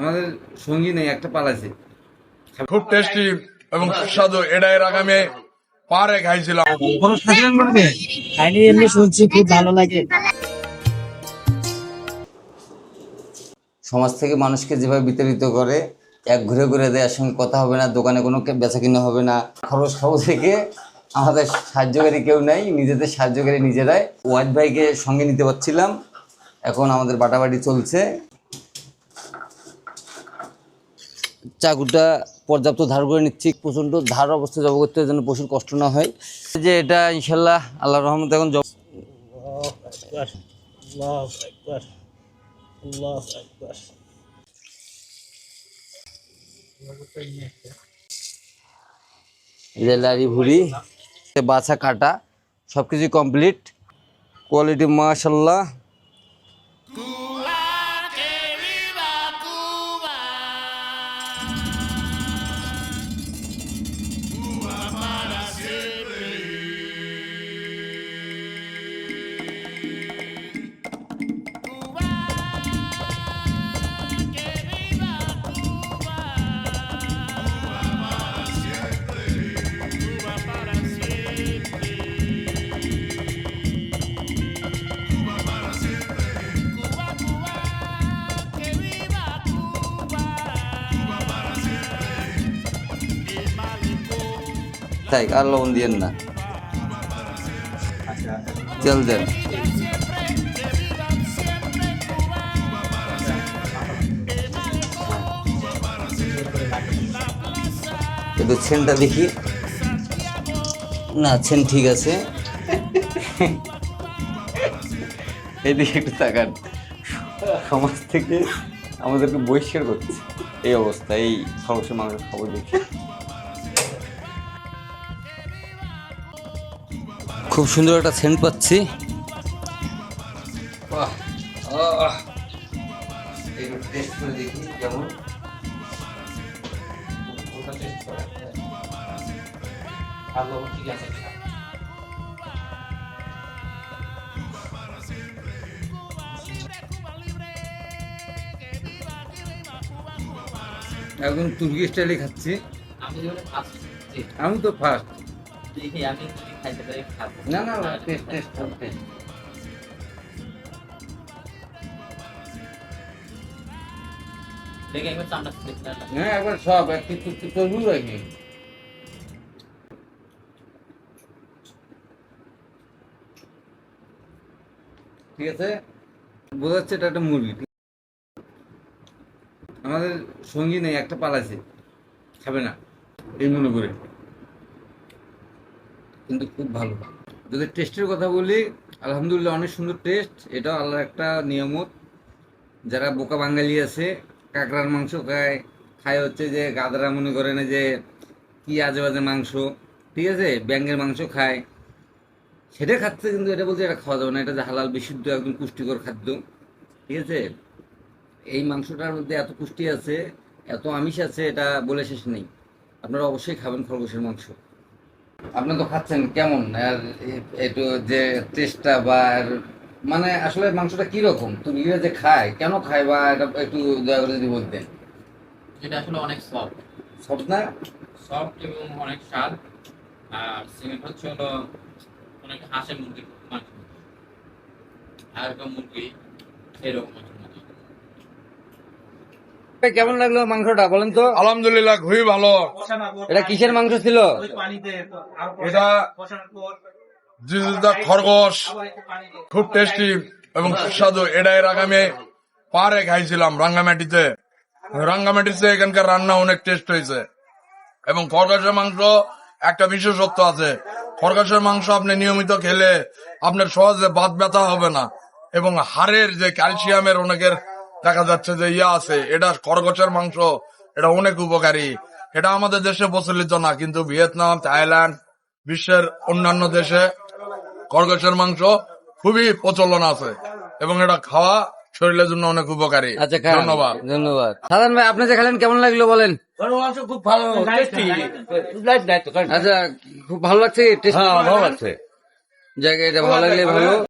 আমাদের সঙ্গী নেই একটা পালাইছে। খুব টেস্টি এবং সুস্বাদু। এটা এর আগে আমি পারে খাইছিলাম। খাইনি এমনি শুনছি খুব ভালো লাগে সমাজ থেকে মানুষকে যেভাবে বিতাড়িত করে এক ঘুরে ঘুরে দেওয়ার সঙ্গে কথা হবে না দোকানে কোনো বেচা কিনা হবে না। খরচ খাব থেকে আমাদের সাহায্যকারী কেউ নাই নিজেদের সাহায্যকারী নিজেরাই। ওয়াইট ভাইকে সঙ্গে নিতে পারছিলাম। এখন আমাদের বাটাবাটি চলছে। চাকুটা পর্যাপ্ত ধার করে নিচ্ছি। প্রচণ্ড ধার অবস্থা জব করতে যেন প্রচুর কষ্ট না হয়। যে এটা ইনশাল্লাহ আল্লাহ রহমত এখন জব ভুড়ি, বাছা কাটা সব কিছু কমপ্লিট কোয়ালিটি মাশাল্লাহ। তাই আর লবণ দিয়েন না। তেল দেন। একটু ছেনটা দেখি। না, ছেন ঠিক আছে। এদিকে একটু তাকান। সমাজ থেকে আমাদেরকে বহিষ্কার করছে। এই অবস্থা, এই খরচের মানুষের খবর দেখি। খুব সুন্দর একটা সেন্ট পাচ্ছি। কিনা। এখন তুর্কি স্টাইলে খাচ্ছি। আমি তো ফার্স্ট দেখি আমি যদি খাইতে পারি খাব। না না টেস্ট টেস্ট টেস্ট দেখি একবার চামড়া দেখতে হ্যাঁ একবার সব একটু রাখি ঠিক আছে? বোঝা যাচ্ছে এটা একটা মুরগি আমাদের সঙ্গী নেই একটা পালাইছে। খাবে না এই মনে করে। কিন্তু খুব ভালো। যদি টেস্টের কথা বলি, আলহামদুলিল্লাহ অনেক সুন্দর টেস্ট এটা আল্লাহর একটা নিয়ামত। যারা বোকা বাঙালি আছে, কাঁকড়ার মাংস খায় খায় হচ্ছে যে গাদরা মনে করে না যে কি আজে বাজে মাংস। ঠিক আছে? ব্যাঙের মাংস খায়। সেটা খাচ্ছে কিন্তু এটা বলছে এটা খাওয়া যাবে না, এটা যে হালাল, বিশুদ্ধ, একদম পুষ্টিকর খাদ্য। ঠিক আছে? এই মাংসটার মধ্যে এত পুষ্টি আছে, এত আমিষ আছে, এটা বলে শেষ নেই। আপনারা অবশ্যই খাবেন খরগোশের মাংস। আপনি তো খাচ্ছেন কেমন? আর একটু যে টেস্টটা বা মানে আসলে মাংসটা কি রকম তুমি যে খায় কেন খায় বা এটা একটু দয়া করে যদি বলতেন। এটা আসলে অনেক সফট সব না? সফট এবং অনেক স্বাদ। আর সেকেন্ড হচ্ছে হলো অনেক হাঁসের মুরগির মাংস। আর মুরগি এরকম কেমন লাগল মাংসটা বলেন তো? আলহামদুলিল্লাহ খুবই ভালো। এটা কিসের মাংস ছিল? এটা খরগোশ। খুব টেস্টি এবং সুস্বাদু। এটা এর আগে আমি পারে খাইছিলাম রাঙ্গামাটিতে। রাঙ্গামাটিতে এখানকার রান্না অনেক টেস্ট হয়েছে। এবং খরগোশের মাংস একটা বিশেষত্ব আছে। খরগোশের মাংস আপনি নিয়মিত খেলে আপনার সহজে বাদ ব্যথা হবে না। এবং হাড়ের যে ক্যালসিয়ামের অনেকের দেখা যাচ্ছে যে ইয়া আছে এটা খরগোশের মাংস এটা অনেক উপকারী। এটা আমাদের দেশে প্রচলিত না কিন্তু ভিয়েতনাম থাইল্যান্ড বিশ্বের অন্যান্য দেশে খরগোশের মাংস খুবই প্রচলন আছে এবং এটা খাওয়া শরীরের জন্য অনেক উপকারী। আচ্ছা। ধন্যবাদ। ধন্যবাদ। সাধারণ ভাই আপনি যে খেলেন কেমন লাগল বলেন? খুব ভালো আচ্ছা খুব ভালো লাগছে টেস্ট ভালো লাগছে? জায়গা এটা ভালো লাগলে ভালো।